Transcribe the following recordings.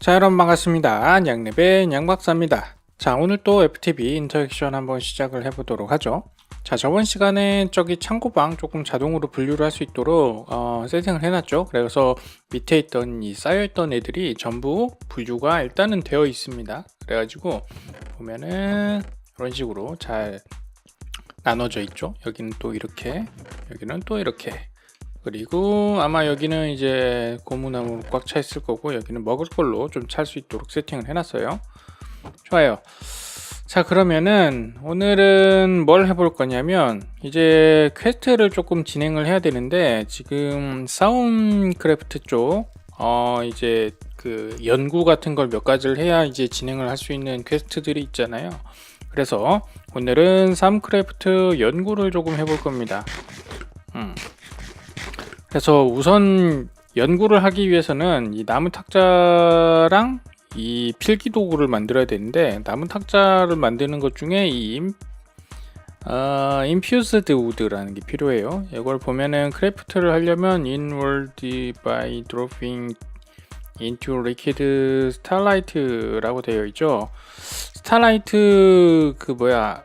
자 여러분 반갑습니다. 양랩의 양박사입니다. 자 오늘 또 FTV 인터랙션 한번 시작을 해보도록 하죠. 자 저번 시간에 저기 창고방 조금 자동으로 분류를 할 수 있도록 어, 세팅을 해놨죠. 그래서 밑에 있던 이 쌓여있던 애들이 전부 분류가 일단은 되어 있습니다. 그래가지고 보면은 이런 식으로 잘 나눠져 있죠. 여기는 또 이렇게 여기는 또 이렇게 그리고 아마 여기는 이제 고무나무로 꽉 차 있을 거고 여기는 먹을 걸로 좀 찰 수 있도록 세팅을 해놨어요. 좋아요. 자 그러면은 오늘은 뭘 해볼 거냐면 이제 퀘스트를 조금 진행을 해야 되는데 지금 사운크래프트 쪽 어 이제 그 연구 같은 걸 몇 가지를 해야 이제 진행을 할 수 있는 퀘스트들이 있잖아요. 그래서 오늘은 사운크래프트 연구를 조금 해볼 겁니다. 음. 그래서 우선 연구를 하기 위해서는 이 나무 탁자랑 이 필기 도구를 만들어야 되는데 나무 탁자를 만드는 것 중에 이 임, 어, infused wood라는 게 필요해요. 이걸 보면은 크래프트를 하려면 inward by dropping into liquid starlight라고 되어 있죠. 스타라이트 그 뭐야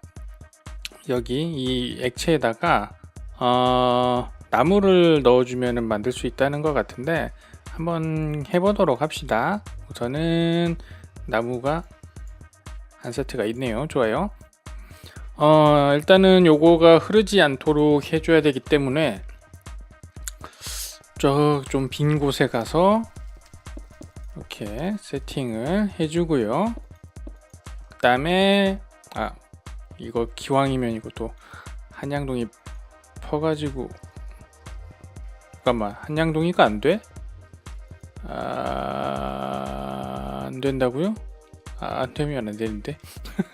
여기 이 액체에다가 어 나무를 넣어주면 만들 수 있다는 것 같은데 한번 해보도록 합시다. 우선은 나무가 한 세트가 있네요. 좋아요. 어, 일단은 요거가 흐르지 않도록 해줘야 되기 때문에 저 좀 빈 곳에 가서 이렇게 세팅을 해주고요. 그 다음에 아 이거 기왕이면 이것도 한양동이 퍼가지고 잠깐만 한양동이가 안 돼? 아... 안 된다고요? 아, 안 되면 안 되는데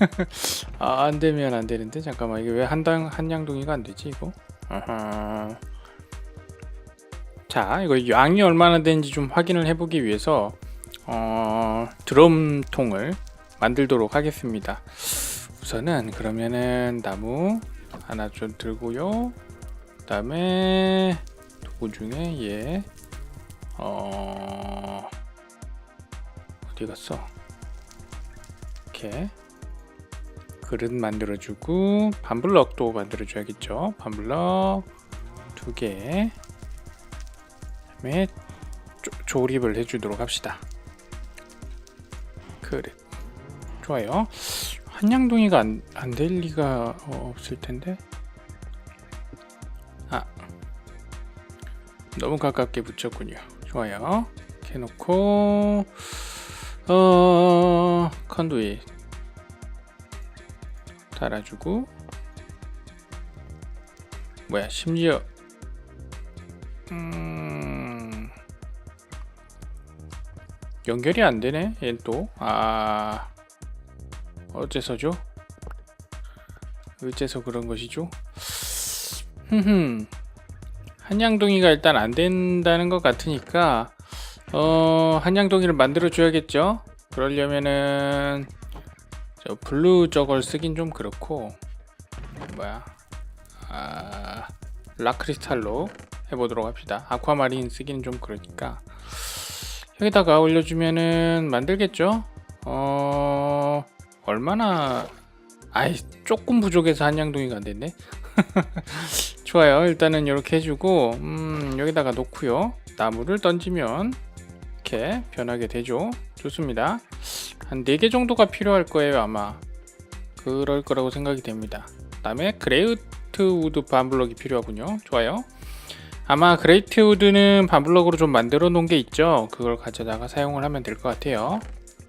아, 안 되면 안 되는데 잠깐만 이게 왜 한당 한양동이가 안 되지 이거? 아하. 자 이거 양이 얼마나 되는지 좀 확인을 해보기 위해서 어, 드럼통을 만들도록 하겠습니다. 우선은 그러면은 나무 하나 좀 들고요. 그다음에 도구 중에 얘 어... 어디 갔어? 이렇게 그릇 만들어주고 반블럭도 만들어줘야겠죠. 반블럭 두 개. 그다음에 조, 조립을 해주도록 합시다. 그릇 좋아요. 한양동이가 안 안 될 리가 어, 없을 텐데. 너무 가깝게 붙였군요. 좋아요. 이렇게 해놓고 어 컨두잇 달아주고 뭐야 심지어 음 연결이 안 되네. 얘는 또 아. 어째서죠? 어째서 그런 것이죠? 흠흠. 한양동이가 일단 안 된다는 것 같으니까 어 한양동이를 만들어 줘야겠죠. 그러려면은 저 블루 저걸 쓰긴 좀 그렇고 뭐야 아 라크리스탈로 해보도록 합시다. 아쿠아마린 쓰기는 좀 그러니까 여기다가 올려주면은 만들겠죠. 어 얼마나 아이 조금 부족해서 한양동이가 안 됐네. 좋아요. 일단은 이렇게 해주고 음, 여기다가 놓고요. 나무를 던지면 이렇게 변하게 되죠. 좋습니다. 한 4개 정도가 필요할 거예요 아마. 그럴 거라고 생각이 됩니다. 그 다음에 그레이트 우드 반블럭이 필요하군요. 좋아요. 아마 그레이트 우드는 반블럭으로 좀 만들어 놓은 게 있죠. 그걸 가져다가 사용을 하면 될 것 같아요.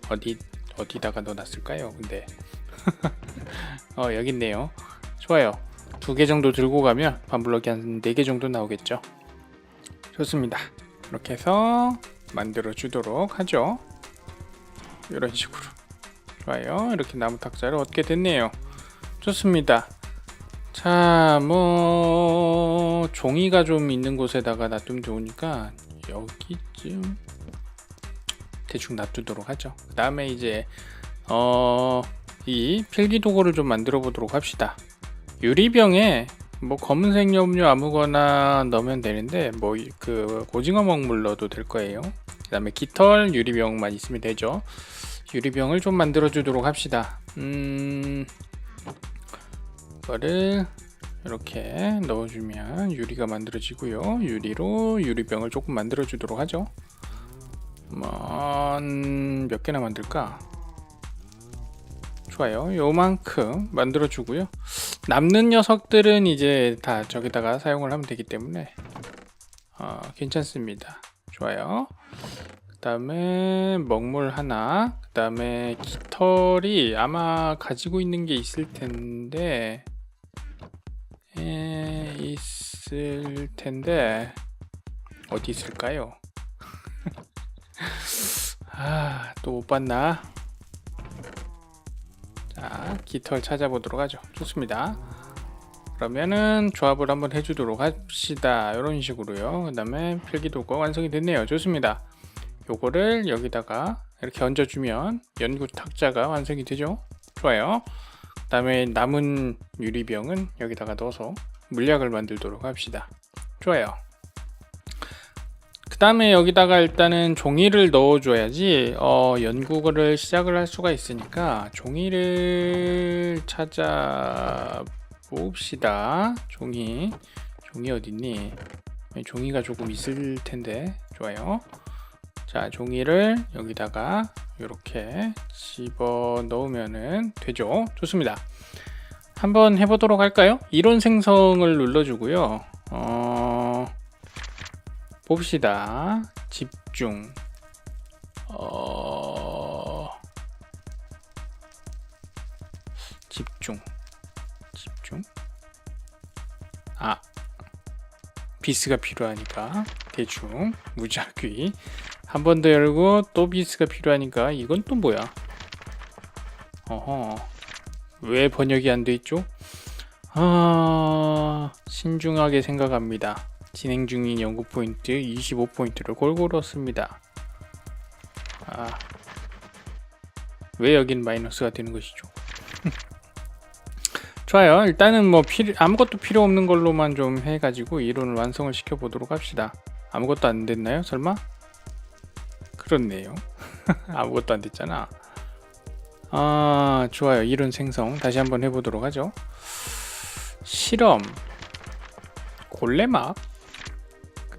어디 어디다가 넣어놨을까요? 근데 어 여기 있네요. 좋아요. 두 개 정도 들고 가면 반블럭이 한 네 개 정도 나오겠죠. 좋습니다. 이렇게 해서 만들어 주도록 하죠. 이런 식으로. 좋아요. 이렇게 나무 탁자를 얻게 됐네요. 좋습니다. 자, 뭐 종이가 좀 있는 곳에다가 놔두면 좋으니까 여기쯤 대충 놔두도록 하죠. 그 다음에 이제 어, 이 필기 도구를 좀 만들어 보도록 합시다. 유리병에 뭐 검은색 염료 아무거나 넣으면 되는데 뭐 그 오징어 먹물 넣어도 될 거예요. 다음에 깃털 유리병만 있으면 되죠. 유리병을 좀 만들어 주도록 합시다. 음 이거를 이렇게 넣어주면 유리가 만들어지고요. 유리로 유리병을 조금 만들어 주도록 하죠. 뭐몇 개나 만들까? 좋아요. 요만큼 만들어 주고요 남는 녀석들은 이제 다 저기다가 사용을 하면 되기 때문에 어, 괜찮습니다 좋아요 그 다음에 먹물 하나 그 다음에 깃털이 아마 가지고 있는 게 있을 텐데 에, 있을 텐데 어디 있을까요? 아, 또 못 봤나? 자, 깃털 찾아보도록 하죠. 좋습니다. 그러면은 조합을 한번 해주도록 합시다. 이런 식으로요. 그 다음에 필기도구가 완성이 됐네요. 좋습니다. 요거를 여기다가 이렇게 얹어주면 연구 탁자가 완성이 되죠. 좋아요. 그 다음에 남은 유리병은 여기다가 넣어서 물약을 만들도록 합시다. 좋아요. 그 다음에 여기다가 일단은 종이를 넣어줘야지 어, 연구를 시작을 할 수가 있으니까 종이를 찾아 봅시다. 종이 종이 어딨니? 종이가 조금 있을 텐데 좋아요. 자 종이를 여기다가 이렇게 집어 넣으면은 되죠. 좋습니다. 한번 해보도록 할까요? 이론 생성을 눌러주고요. 어... 봅시다. 집중. 어... 집중. 집중. 아. 비스가 필요하니까 대충 무작위 한 번 더 열고 또 비스가 필요하니까 이건 또 뭐야? 어허. 왜 번역이 안 돼 있죠? 아, 신중하게 생각합니다. 진행 중인 연구 포인트 25포인트를 골고루 씁니다. 아, 왜 여긴 마이너스가 되는 것이죠? 좋아요. 일단은 뭐 필요, 아무것도 필요 없는 걸로만 좀 해가지고 이론을 완성을 시켜 보도록 합시다. 아무것도 안 됐나요? 설마? 그렇네요. 아무것도 안 됐잖아. 아, 좋아요. 이론 생성 다시 한번 해보도록 하죠. 실험, 골레막,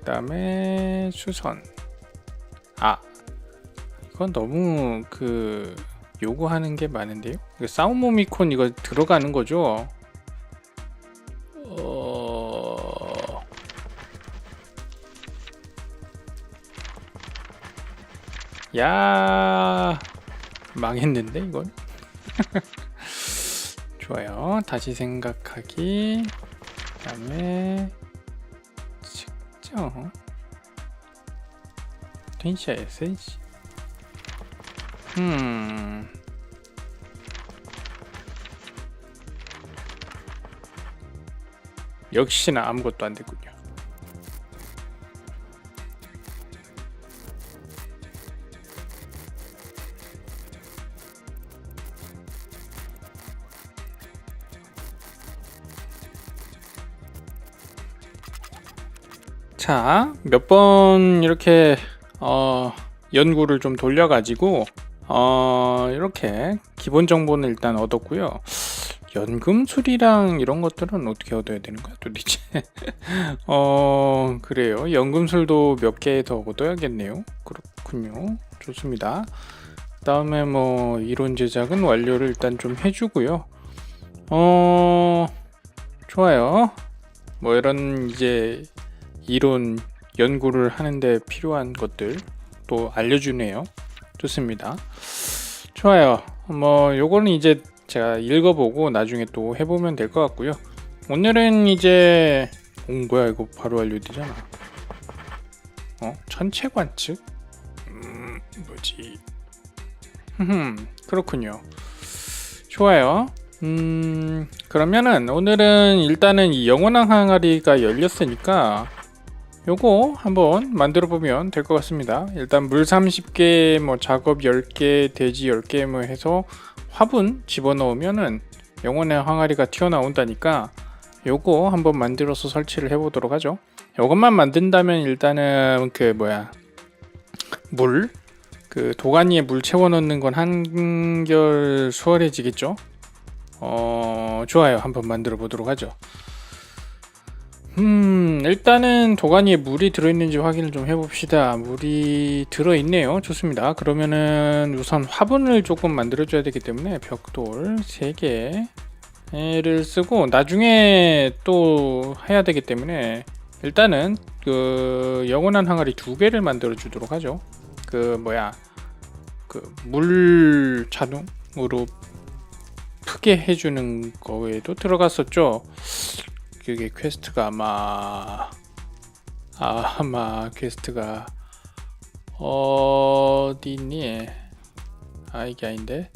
그 다음에 수선. 아, 이건 너무 그 요구하는 게 많은데요. 이거 사우모미콘 이거 들어가는 거죠? 어... 야 망했는데 이건 좋아요 다시 생각하기 그 다음에 측정 텐시아 에센시 음 역시나 아무것도 안 됐군요 자, 몇 번 이렇게 어, 연구를 좀 돌려가지고 어, 이렇게 기본 정보는 일단 얻었고요. 연금술이랑 이런 것들은 어떻게 얻어야 되는 거야 도대체? 어, 그래요. 연금술도 몇 개 더 얻어야겠네요. 그렇군요. 좋습니다. 다음에 뭐 이론 제작은 완료를 일단 좀 해주고요. 어, 좋아요. 뭐 이런 이제 이론 연구를 하는데 필요한 것들 또 알려주네요. 좋습니다. 좋아요. 뭐 요거는 이제 제가 읽어보고 나중에 또 해보면 될 것 같고요. 오늘은 이제 오 뭐야 이거 바로 완료되잖아. 어 천체 관측? 음 뭐지? 흠 그렇군요. 좋아요. 음 그러면은 오늘은 일단은 이 영원한 항아리가 열렸으니까 요거 한번 만들어 보면 될 것 같습니다 일단 물 30개 뭐 작업 10개 돼지 10개 뭐 해서 화분 집어넣으면은 영혼의 항아리가 튀어나온다니까 요거 한번 만들어서 설치를 해 보도록 하죠 요것만 만든다면 일단은 그 뭐야 물, 그 도가니에 물 채워 넣는 건 한결 수월해지겠죠? 어, 좋아요. 한번 만들어 보도록 하죠. 음, 일단은 도가니에 물이 들어있는지 확인을 좀 해봅시다. 물이 들어있네요. 좋습니다. 그러면은 우선 화분을 조금 만들어 줘야 되기 때문에 벽돌 3개를 쓰고 나중에 또 해야 되기 때문에 일단은 그 영원한 항아리 두 개를 만들어 주도록 하죠. 그 뭐야 그 물 자동으로 크게 해주는 거에도 들어갔었죠. 그게 퀘스트가 아마 아, 아마 퀘스트가 어디 있니? 아 이게 아닌데.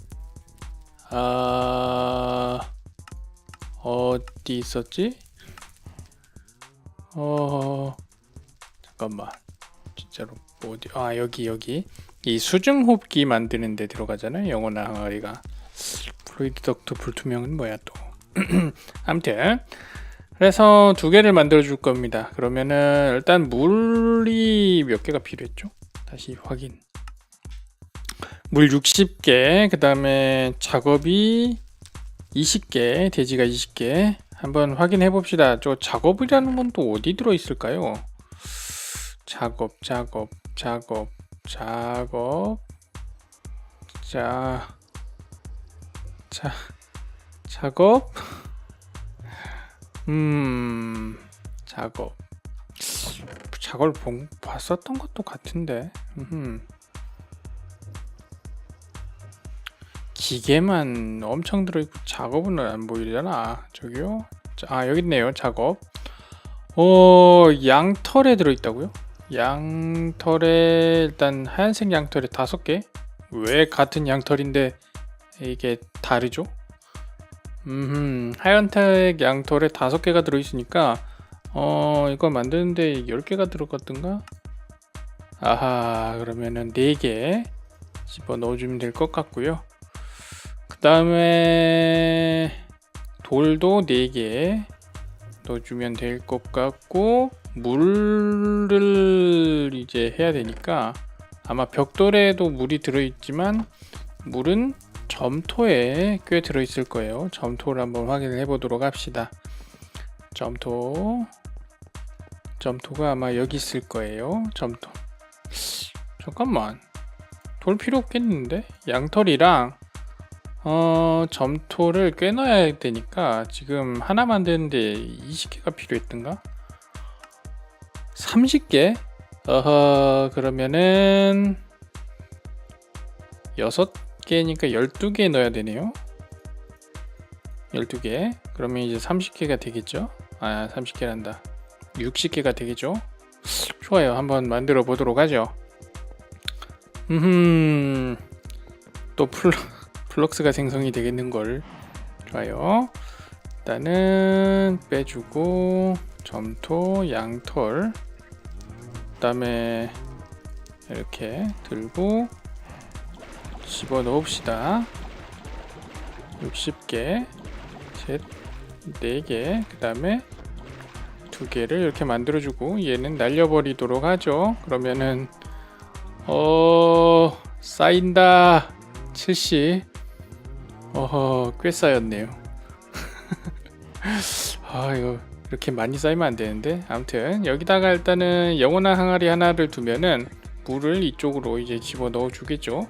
아 어디 있었지? 어 잠깐만. 진짜로 어디 아 여기 여기. 이 수중 호흡기 만드는 데 들어가잖아요 영원한 항아리가. 플루이드 덕트 불투명은 뭐야 또. 아무튼 그래서 두 개를 만들어 줄 겁니다. 그러면은 일단 물이 몇 개가 필요했죠? 다시 확인. 물 60개 그 다음에 작업이 20개 돼지가 20개. 한번 확인해 봅시다. 저 작업이라는 건 또 어디 들어 있을까요? 작업 작업 작업 작업. 자, 자 작업 음 작업 작업을 본, 봤었던 것도 같은데 음. 기계만 엄청 들어있고 작업은 안 보이잖아 저기요 자, 아 여기 있네요 작업 어 양털에 들어있다고요 양털에 일단 하얀색 양털에 다섯 개. 왜 같은 양털인데 이게 다르죠? 음, 하얀색 양털에 다섯 개가 들어있으니까 어 이거 만드는데 열 개가 들어갔던가? 아하 그러면은 네 개 집어 넣어주면 될 것 같고요. 그 다음에 돌도 네 개 넣어주면 될 것 같고 물을 이제 해야 되니까 아마 벽돌에도 물이 들어있지만 물은 점토에 꽤 들어있을 거예요. 점토를 한번 확인을 해보도록 합시다. 점토 점토가 아마 여기 있을 거예요. 점토 잠깐만 돌 필요 없겠는데 양털이랑 어 점토를 꽤 넣어야 되니까 지금 하나 만드는데 20개가 필요했던가? 30개? 어허, 그러면은 6 개니까 12개 넣어야 되네요. 12개. 그러면 이제 30개가 되겠죠? 아, 30개란다. 60개가 되겠죠? 좋아요. 한번 만들어 보도록 하죠. 음, 또 플러, 플럭스가 생성이 되겠는 걸. 좋아요. 일단은 빼주고 점토, 양털 그 다음에 이렇게 들고 집어 넣읍시다. 60개 셋 4개 그 다음에 두 개를 이렇게 만들어 주고 얘는 날려버리도록 하죠. 그러면은 어 쌓인다. 70 어허 꽤 쌓였네요. 아 이거 이렇게 많이 쌓이면 안 되는데. 아무튼 여기다가 일단은 영원한 항아리 하나를 두면은 물을 이쪽으로 이제 집어 넣어 주겠죠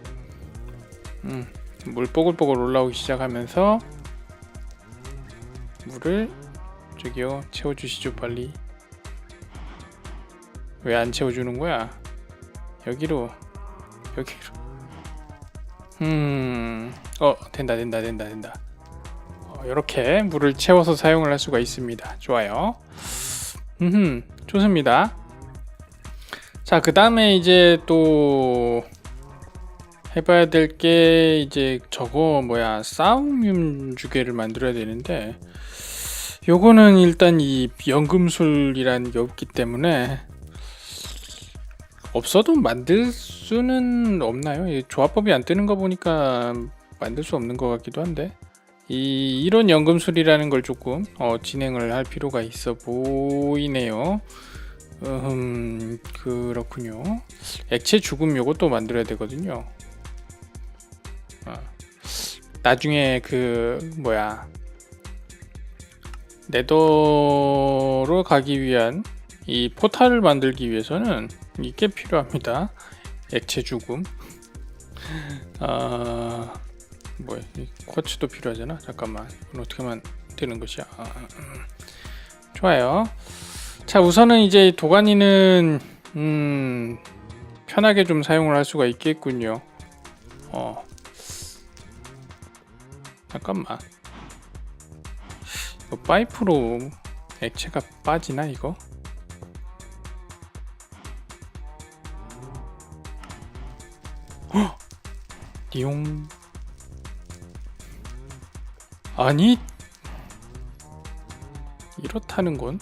음, 물 뽀글뽀글 올라오기 시작하면서 물을 저기요 채워 주시죠 빨리 왜 안 채워 주는 거야 여기로 여기로 음어 된다 된다 된다 된다 이렇게 물을 채워서 사용을 할 수가 있습니다. 좋아요. 음, 좋습니다. 자, 그 다음에 이제 또 해봐야 될 게 이제 저거 뭐야 싸움윤 주개를 만들어야 되는데 요거는 일단 이 연금술이라는 게 없기 때문에 없어도 만들 수는 없나요? 조합법이 안 뜨는 거 보니까 만들 수 없는 것 같기도 한데 이 이론 연금술이라는 걸 조금 어, 진행을 할 필요가 있어 보이네요. 음 그렇군요. 액체 죽음 요것도 만들어야 되거든요. 어. 나중에 그 뭐야 네더로 가기 위한 이 포탈을 만들기 위해서는 이게 필요합니다. 액체 죽음. 아 뭐야 이 쿼츠도 필요하잖아. 잠깐만 이건 어떻게 하면 되는 것이야? 아, 음. 좋아요. 자 우선은 이제 도가니는 음 편하게 좀 사용을 할 수가 있겠군요. 어 잠깐만 이거 파이프로 액체가 빠지나 이거? 헉! 띠용 아니 이렇다는 건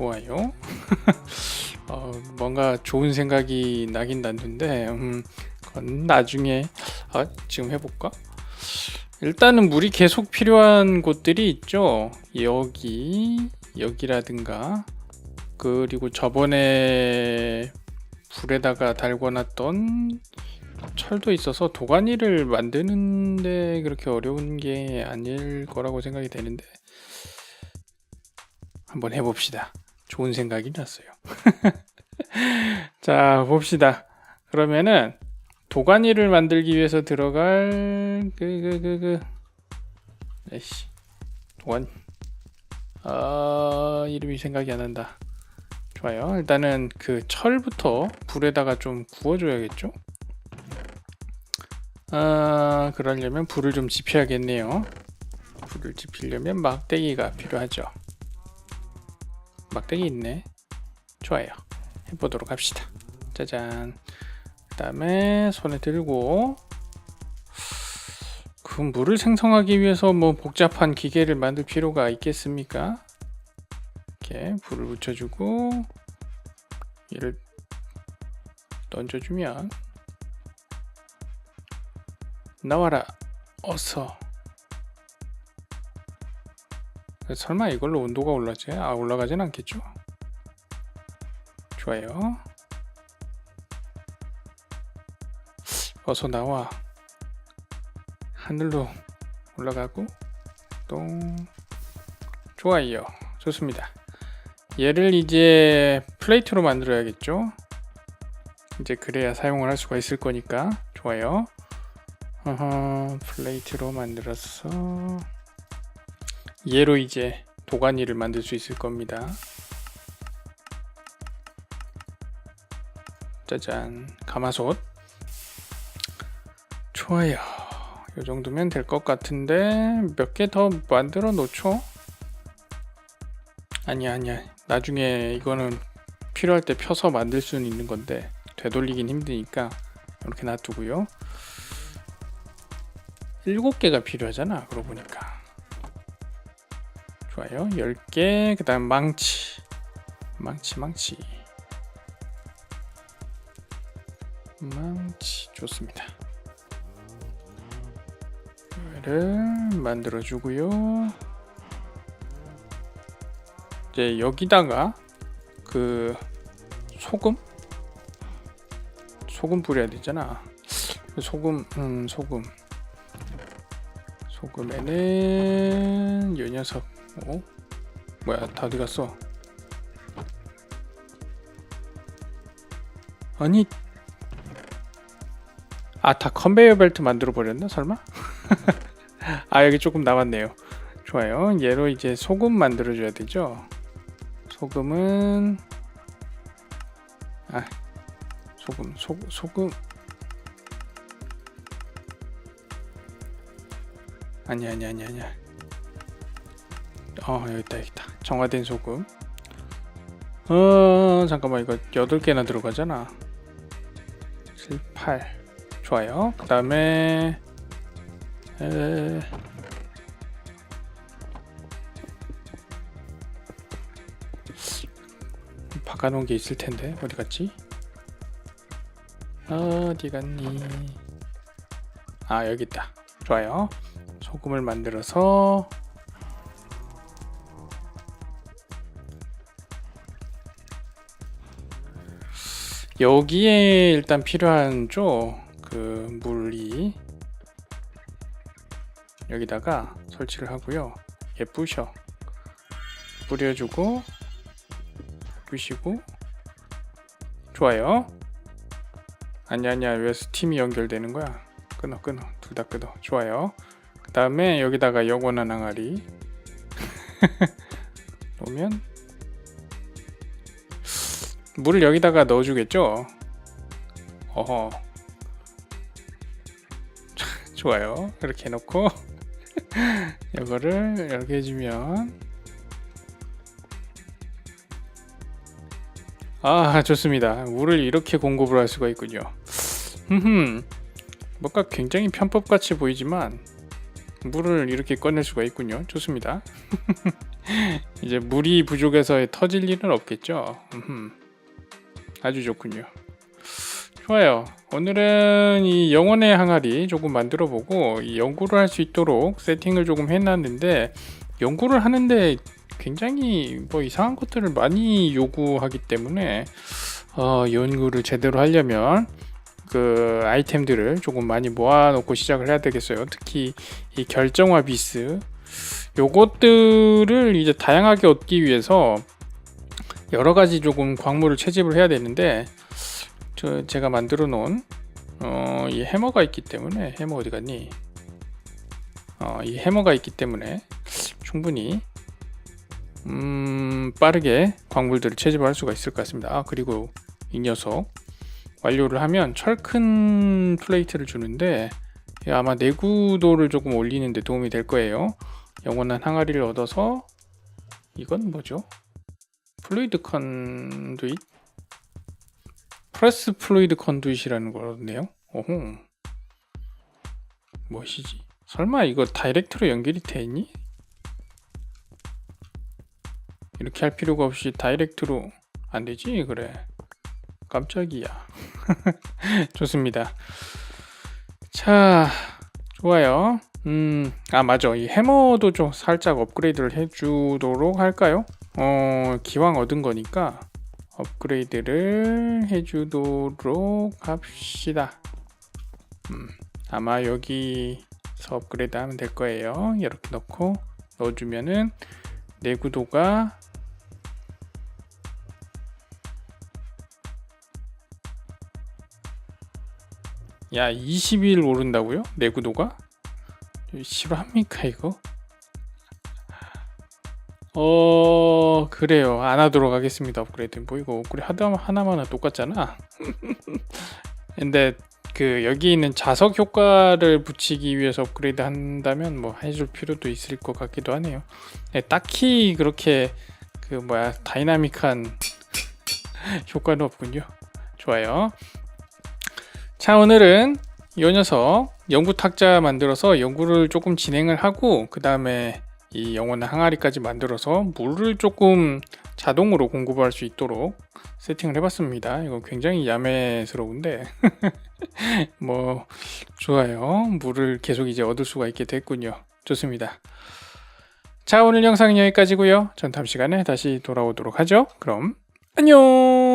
좋아요. 어, 뭔가 좋은 생각이 나긴 났는데 음, 그건 나중에 아, 지금 해볼까? 일단은 물이 계속 필요한 곳들이 있죠. 여기 여기라든가 그리고 저번에 불에다가 달궈놨던 철도 있어서 도가니를 만드는데 그렇게 어려운 게 아닐 거라고 생각이 되는데 한번 해봅시다. 좋은 생각이 났어요. 자, 봅시다. 그러면은 도가니를 만들기 위해서 들어갈 그그 그 그 에이씨 도가니 아 이름이 생각이 안 난다. 좋아요. 일단은 그 철부터 불에다가 좀 구워줘야겠죠? 아 그러려면 불을 좀 지펴야겠네요. 불을 지피려면 막대기가 필요하죠. 막대기 있네. 좋아요. 해보도록 합시다. 짜잔. 그 다음에 손에 들고 그 물을 생성하기 위해서 뭐 복잡한 기계를 만들 필요가 있겠습니까? 이렇게 불을 붙여주고 얘를 던져주면 나와라 어서 설마 이걸로 온도가 올라지? 아 올라가진 않겠죠? 좋아요. 어서 나와. 하늘로 올라가고 똥. 좋아요. 좋습니다. 얘를 이제 플레이트로 만들어야겠죠? 이제 그래야 사용을 할 수가 있을 거니까 좋아요. 어허, 플레이트로 만들어서 얘로 이제 도가니를 만들 수 있을 겁니다. 짜잔, 가마솥. 좋아요. 이 정도면 될 것 같은데 몇 개 더 만들어 놓죠? 아니야, 아니야. 나중에 이거는 필요할 때 펴서 만들 수는 있는 건데 되돌리긴 힘드니까 이렇게 놔두고요. 7개가 필요하잖아. 그러고 보니까. 좋아요. 10개. 그 다음 망치. 망치, 망치. 망치. 좋습니다. 얘를 만들어 주고요. 이제 여기다가 그 소금? 소금 뿌려야 되잖아. 소금, 음, 소금. 소금에는 이 녀석 어? 뭐야 다 어디 갔어 아니 아 다 컨베이어 벨트 만들어 버렸나 설마 아 여기 조금 남았네요 좋아요 얘로 이제 소금 만들어 줘야 되죠 소금은 아 소금 소, 소금 아니 아니 아니 아니야. 어 여기 있다 여기 있다. 정화된 소금. 어 잠깐만 이거 8개나 들어가잖아. 7, 8 좋아요. 그 다음에 에... 바꿔놓은 게 있을 텐데 어디 갔지? 어디 갔니? 아 여기 있다. 좋아요. 소금을 만들어서 여기에 일단 필요한 쪽 그 물이 여기다가 설치를 하고요. 예쁘셔. 뿌려주고 뿌시고 좋아요. 아니야 아니야 왜 스팀이 연결되는 거야? 끊어 끊어 둘 다 끊어 좋아요. 그 다음에 여기다가 영원한 항아리 놓으면 물을 여기다가 넣어주겠죠? 어허 좋아요 이렇게 해놓고 이거를 이렇게 해주면. 아 좋습니다. 물을 이렇게 공급을 할 수가 있군요. 흠흠. 뭔가 굉장히 편법같이 보이지만 물을 이렇게 꺼낼 수가 있군요. 좋습니다. 이제 물이 부족해서 터질 일은 없겠죠. 아주 좋군요 좋아요 오늘은 이 영혼의 항아리 조금 만들어 보고 이 연구를 할 수 있도록 세팅을 조금 해놨는데 연구를 하는데 굉장히 뭐 이상한 것들을 많이 요구하기 때문에 어, 연구를 제대로 하려면 그 아이템들을 조금 많이 모아놓고 시작을 해야 되겠어요. 특히 이 결정화 비스 요것들을 이제 다양하게 얻기 위해서 여러 가지 조금 광물을 채집을 해야 되는데 저 제가 만들어 놓은 어, 이 해머가 있기 때문에 해머 어디 갔니? 어, 이 해머가 있기 때문에 충분히 음, 빠르게 광물들을 채집할 수가 있을 것 같습니다. 아, 그리고 이 녀석 완료를 하면 철큰 플레이트를 주는데 이게 아마 내구도를 조금 올리는 데 도움이 될 거예요. 영원한 항아리를 얻어서 이건 뭐죠? 플루이드 컨두잇? 프레스 플루이드 컨두잇이라는 거네요. 오호. 무엇이지? 설마 이거 다이렉트로 연결이 돼 있니? 이렇게 할 필요가 없이 다이렉트로 안 되지? 그래. 깜짝이야. 좋습니다. 자, 좋아요. 음, 아, 맞아. 이 해머도 좀 살짝 업그레이드를 해주도록 할까요? 어, 기왕 얻은 거니까 업그레이드를 해주도록 합시다. 음, 아마 여기서 업그레이드 하면 될 거예요. 이렇게 넣고 넣어주면은 내구도가 야 20일 오른다고요? 내구도가? 실화합니까 이거? 어 그래요. 안 하도록 하겠습니다. 업그레이드 뭐 이거 업그레이드 하다 하나마나 똑같잖아. 근데 그 여기 있는 자석 효과를 붙이기 위해서 업그레이드 한다면 뭐 해줄 필요도 있을 것 같기도 하네요. 네, 딱히 그렇게 그 뭐야 다이나믹한 효과는 없군요. 좋아요. 자 오늘은 이 녀석 연구 탁자 만들어서 연구를 조금 진행을 하고 그 다음에 이 영원한 항아리까지 만들어서 물을 조금 자동으로 공급할 수 있도록 세팅을 해봤습니다. 이거 굉장히 야매스러운데 뭐 좋아요. 물을 계속 이제 얻을 수가 있게 됐군요. 좋습니다. 자 오늘 영상은 여기까지고요. 전 다음 시간에 다시 돌아오도록 하죠. 그럼 안녕.